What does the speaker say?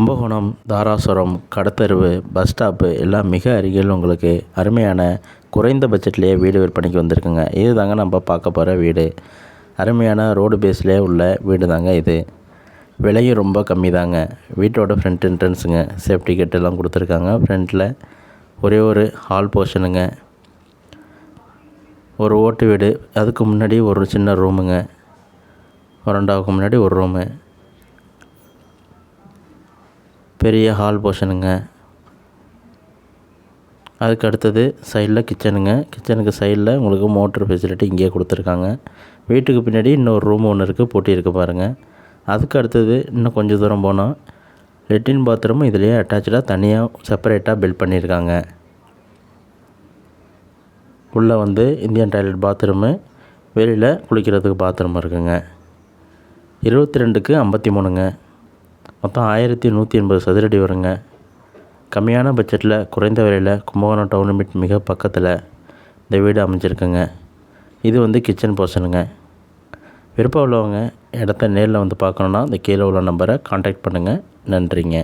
கும்பகோணம் தாராசுரம் கடத்தெருவு bus stop எல்லாம் மிக அருகில் உங்களுக்கு அருமையான குறைந்த பட்ஜெட்லேயே வீடு விற்பனைக்கு வந்திருக்குங்க. இது தாங்க நம்ம பார்க்க போகிற வீடு. அருமையான ரோடு பேஸ்லேயே உள்ள வீடு தாங்க இது. விலையும் ரொம்ப கம்மி தாங்க வீட்டோட ஃப்ரண்ட் என்ட்ரன்ஸுங்க சேஃப்டி கேட் எல்லாம் கொடுத்துருக்காங்க. ஃப்ரண்ட்டில் ஒரே ஒரு ஹால் போர்ஷனுங்க ஒரு ஓட்டு வீடு. அதுக்கு முன்னாடி ஒரு சின்ன ரூமுங்க வராண்டாவுக்கு முன்னாடி ஒரு ரூமு பெரிய ஹால் போர்ஷனுங்க அதுக்கு அடுத்தது சைடில் கிச்சனுங்க கிச்சனுக்கு சைடில் உங்களுக்கு மோட்ரு ஃபெசிலிட்டி இங்கேயே கொடுத்துருக்காங்க. வீட்டுக்கு பின்னாடி இன்னொரு ரூம் ஒன்று இருக்குது பூட்டி இருக்கு பாருங்கள் அதுக்கு அடுத்தது இன்னும் கொஞ்சம் தூரம் போனால் லெட்டின் பாத்ரூமும் இதுலேயே அட்டாச்சாக தனியாக செப்பரேட்டாக பில்ட் பண்ணியிருக்காங்க உள்ளே வந்து இந்தியன் டாய்லெட் பாத்ரூமு வெளியில் குளிக்கிறதுக்கு பாத்ரூம் இருக்குங்க. இருபத்தி ரெண்டுக்கு ஐம்பத்தி மூணுங்க. மொத்தம் ஆயிரத்தி நூற்றி எண்பது சதுரடி வருங்க. கம்மியான பட்ஜெட்டில் குறைந்த விலையில் கும்பகோணம் டவுன் மிக பக்கத்தில் இந்த வீடு அமைஞ்சிருக்குங்க. இது வந்து கிச்சன் போர்ஷனுங்க விருப்பம் உள்ளவங்க இடத்த நேரில் வந்து பார்க்கணுன்னா இந்த கீழே உள்ள நம்பரை காண்டாக்ட் பண்ணுங்கள் நன்றிங்க.